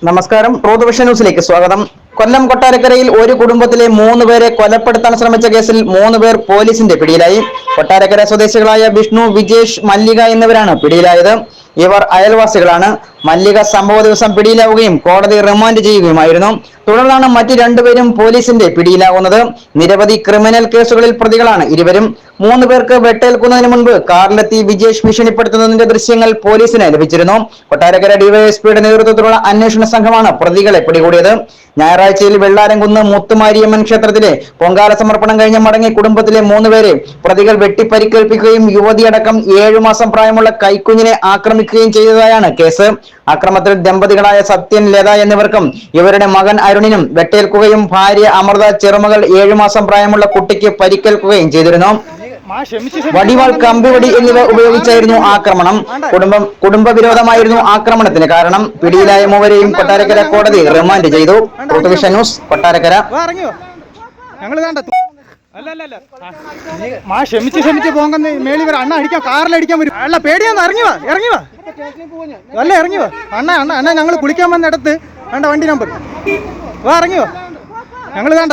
നമസ്കാരം. പ്രോതപക്ഷ ന്യൂസിലേക്ക് സ്വാഗതം. കൊല്ലം കൊട്ടാരക്കരയിൽ ഒരു കുടുംബത്തിലെ മൂന്ന് പേരെ കൊലപ്പെടുത്താൻ ശ്രമിച്ച കേസിൽ മൂന്ന് പേർ പോലീസിന്റെ പിടിയിലായി. കൊട്ടാരക്കര സ്വദേശികളായ വിഷ്ണു വിജേഷ് മല്ലിക എന്നിവരാണ് പിടിയിലായത്. ഇവർ അയൽവാസികളാണ്. മല്ലിക സംഭവ ദിവസം പിടിയിലാവുകയും കോടതി റിമാൻഡ് ചെയ്യുകയുമായിരുന്നു. തുടർന്നാണ് മറ്റു രണ്ടുപേരും പോലീസിന്റെ പിടിയിലാവുന്നത് നിരവധി ക്രിമിനൽ കേസുകളിൽ പ്രതികളാണ് ഇരുവരും. മൂന്ന് പേർക്ക് വെട്ടേൽക്കുന്നതിന് മുൻപ് കാറിലെത്തി വിജേഷ് ഭീഷണിപ്പെടുത്തുന്നതിന്റെ ദൃശ്യങ്ങൾ പോലീസിന് ലഭിച്ചിരുന്നു. കൊട്ടാരക്കര ഡിവൈഎസ്പിയുടെ നേതൃത്വത്തിലുള്ള അന്വേഷണ സംഘമാണ് പ്രതികളെ പിടികൂടിയത്. ഞായറാഴ്ചയിൽ വെള്ളാരംകുന്ന് മുത്തുമാരിയമ്മൻ ക്ഷേത്രത്തിലെ പൊങ്കാല സമർപ്പണം കഴിഞ്ഞ മടങ്ങി കുടുംബത്തിലെ മൂന്നുപേരെ പ്രതികൾ വെട്ടിപ്പരിക്കേൽപ്പിക്കുകയും യുവതിയടക്കം ഏഴു മാസം പ്രായമുള്ള കൈക്കുഞ്ഞിനെ ആക്രമിക്കുകയും ചെയ്തതായാണ് കേസ്. അക്രമത്തിൽ ദമ്പതികളായ സത്യൻ ലത എന്നിവർക്കും ഇവരുടെ മകൻ അരുണിനും വെട്ടേൽക്കുകയും ഭാര്യ അമൃത ചെറുമകൾ ഏഴു മാസം പ്രായമുള്ള കുട്ടിക്ക് പരിക്കേൽക്കുകയും ചെയ്തിരുന്നു. വടിവാൾ കമ്പിവടി എന്നിവ ഉപയോഗിച്ചായിരുന്നു ആക്രമണം. കുടുംബം കുടുംബവിരോധമായിരുന്നു ആക്രമണത്തിന് കാരണം. പിടിയിലായ മൂവരെയും കൊട്ടാരക്കര കോടതി റിമാൻഡ് ചെയ്തു. ന്യൂസ് കൊട്ടാരക്കര. മാ ക്ഷമിച്ച് ക്ഷമിച്ച് പോകുന്ന മേളി വരാം അണ്ണ അടിക്കാം കാറിലടിക്കാൻ വരും. അല്ല പേടിയാന്ന് ഇറങ്ങി വാ ഇറങ്ങി വാ. അല്ല ഇറങ്ങിയോ അണ്ണ അണ്ണ അണ്ണ ഞങ്ങൾ കുളിക്കാൻ വന്നിടത്ത് വേണ്ട വണ്ടി നമ്പർ. വാ ഇറങ്ങിയോ ഞങ്ങൾ വേണ്ട